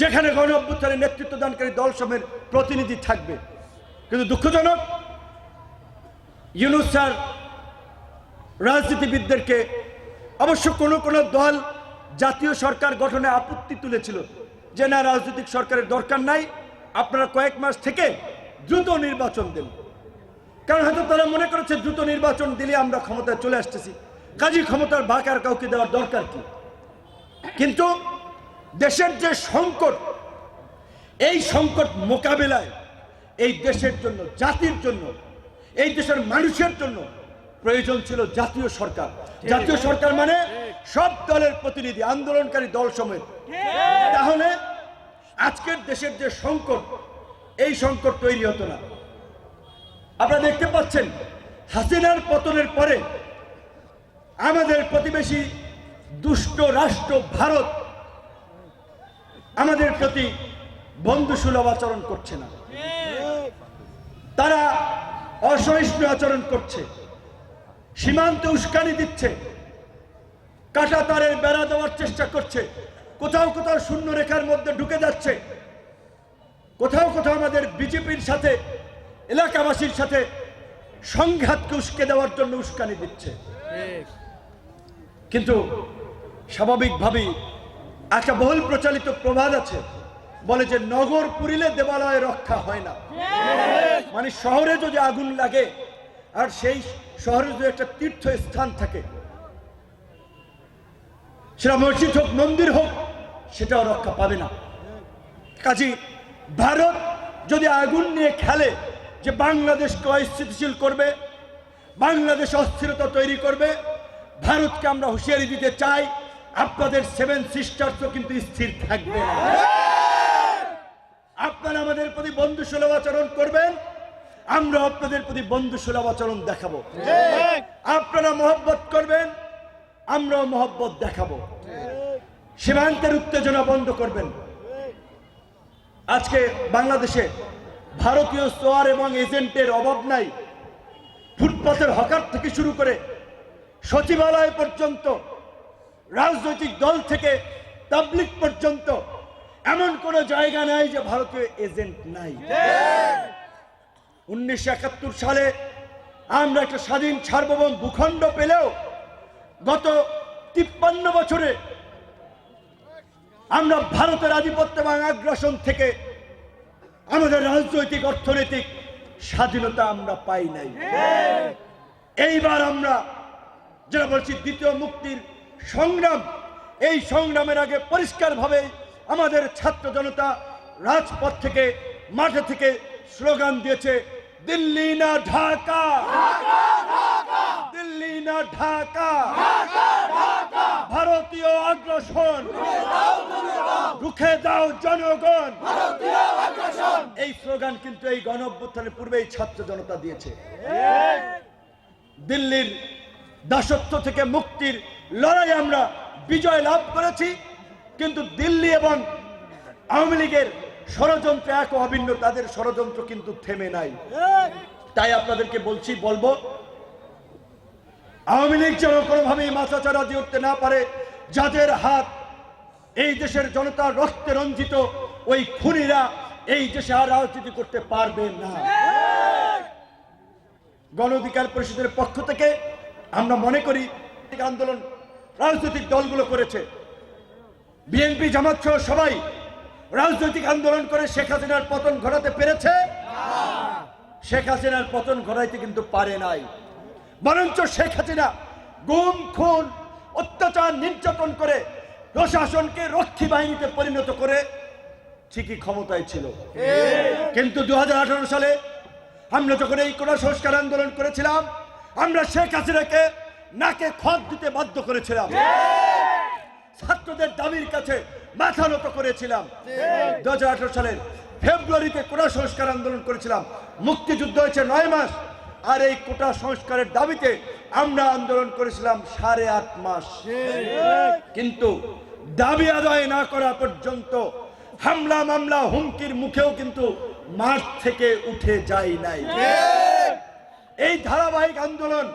যেখানে গণ অভ্যুত্থানের নেতৃত্ব দানকারী দল সময়ের প্রতিনিধি থাকবে। কিন্তু দুঃখজনক, ইউনুস স্যার রাজনীতিবিদদেরকে অবশ্য কোনো কোনো দল জাতীয় সরকার গঠনে আপত্তি তুলেছিল যে, না, রাজনৈতিক সরকারের দরকার নাই, আপনারা কয়েক মাস থেকে দ্রুত নির্বাচন দেন। কারণ হয়তো তারা মনে করেছে, দ্রুত নির্বাচন দিলে আমরা ক্ষমতায় চলে আসতেছি। কাজী ক্ষমতার বাকার কাউকে দেওয়ার দরকার কি? কিন্তু দেশের যে সংকট এই সংকট মোকাবেলায় এই দেশের জন্য জাতির জন্য এই দেশের মানুষের জন্য প্রয়োজন ছিল জাতীয় সরকার। জাতীয় সরকার মানে সব দলের প্রতিনিধি আন্দোলনকারী দল সমেত। তাহলে আজকের দেশের যে সংকট এই সংকট তৈরি হতো না। আপনারা দেখতে পাচ্ছেন হাসিনার পতনের পরে আমাদের প্রতিবেশী দুষ্ট রাষ্ট্র ভারত আমাদের প্রতি বন্ধুসুলভ আচরণ করছে না। তারা অসহিষ্ণু আচরণ করছে। সীমান্তে উস্কানি দিচ্ছে। কাটা তারের বেড়া দেওয়ার চেষ্টা করছে। কোথাও কোথাও শূন্য রেখার মধ্যে ঢুকে যাচ্ছে। কোথাও কোথাও আমাদের বিজেপির সাথে, এলাকাবাসীর সাথে সংঘাতকে উস্কে দেওয়ার জন্য উস্কানি দিচ্ছে। কিন্তু স্বাভাবিকভাবেই একটা বহুল প্রচলিত প্রবাদ আছে। বলে যে, নগর পুরিলে দেবালয় রক্ষা হয় না। মানে শহরে যদি আগুন লাগে, আর সেই শহরে যদি একটা তীর্থ স্থান থাকে, সেটা মসজিদ হোক, মন্দির হোক, সেটাও রক্ষা পাবে না। কাজী, ভারত যদি আগুন নিয়ে খেলে যে বাংলাদেশকে অস্থিতিশীল করবে, বাংলাদেশ অস্থিরতা তৈরি করবে, ভারতকে আমরা হুঁশিয়ারি দিতে চাই। আপনাদের সেভেন সিস্টার্সও কিন্তু স্থির থাকবে। আপনারা আমাদের প্রতি বন্ধু সুলভ আচরণ করবেন আমরা আপনাদের প্রতি বন্ধু সুলভ আচরণ দেখাবো। আপনারা মহব্বত করবেন, আমরাও মহব্বত দেখাবো। সীমান্তের উত্তেজনা বন্ধ করবেন। আজকে বাংলাদেশে ভারতীয় সোয়ার এবং এজেন্টের অভাব নাই। ফুটপাতের হকার থেকে শুরু করে সচিবালয় পর্যন্ত রাজনৈতিক দল থেকে তাবলিক পর্যন্ত এমন কোন জায়গা নাই যে ভারতীয় এজেন্ট নাই। উনিশশো একাত্তর সালে আমরা একটা স্বাধীন সার্বভৌম ভূখণ্ড পেলেও গত তিপ্পান্ন বছরে আমরা ভারতের আধিপত্য এবং আগ্রাসন থেকে আমাদের রাজনৈতিক অর্থনৈতিক স্বাধীনতা আমরা পাই নাই। এইবার আমরা যেটা বলছি দ্বিতীয় মুক্তির সংগ্রাম। এই সংগ্রামের আগে পরিষ্কারভাবে আমাদের ছাত্র জনতা রাজপথ থেকে মাঠে থেকে স্লোগান দিয়েছে দিল্লি না ঢাকা। দিল্লি না ঢাকা। ভারতীয় আগ্রাসন রুখে দাও জনগণ। এই স্লোগান কিন্তু এই গণ পূর্বেই ছাত্র জনতা দিয়েছে। দিল্লির দাসত্ব থেকে মুক্তির লড়াই আমরা বিজয় লাভ করেছি, কিন্তু দিল্লি এবং আওয়ামী লীগের ষড়যন্ত্র এক অভিন্ন, তাদের ষড়যন্ত্র কিন্তু থেমে নাই। তাই আপনাদেরকে বলছি, বলব, আওয়ামী লীগ যেন কোনোভাবেই মাথাচাড়া দিয়ে উঠতে না পারে, যাদের হাত এই দেশের জনতার রক্তে রঞ্জিত, ওই খুনিরা এই দেশে আর রাজনীতি করতে পারবে না। গণ অধিকার পরিষদের পক্ষ থেকে আমরা মনে করি, আন্দোলন রাজনৈতিক দলগুলো করেছে। বিএনপি, জামাত সহ সবাই রাজনৈতিক আন্দোলন করে শেখ হাসিনার পতন ঘটাতে পেরেছে? শেখ হাসিনার পতন ঘটাইতে কিন্তু পারে নাই। বরঞ্চ শেখ হাসিনা গুম, খুন, অত্যাচার, নির্যাতন করে প্রশাসনকে রক্ষী বাহিনীতে পরিণত করে ঠিকই ক্ষমতায় ছিল। কিন্তু দু হাজার আঠারো সালে আমরা যখন এই কোটা সংস্কার আন্দোলন করেছিলাম, আমরা শেখ হাসিনাকে নাকে খত দিতে বাধ্য করেছিলাম। ছাত্রদের দাবির কাছে মাথা নত করেছিলাম। দু হাজার সালের ফেব্রুয়ারিতে কোটা সংস্কার আন্দোলন করেছিলাম। মুক্তিযুদ্ধ হয়েছে নয় মাস। আর এই কোটা সংস্কারের দাবিতে আমরা আন্দোলন করেছিলাম সাড়ে আট মাস। কিন্তু দাবি আদায় না করা পর্যন্ত হামলা মামলা হুমকির মুখেও কিন্তু মাঠ থেকে উঠে যায় নাই। এই ধারাবাহিক আন্দোলন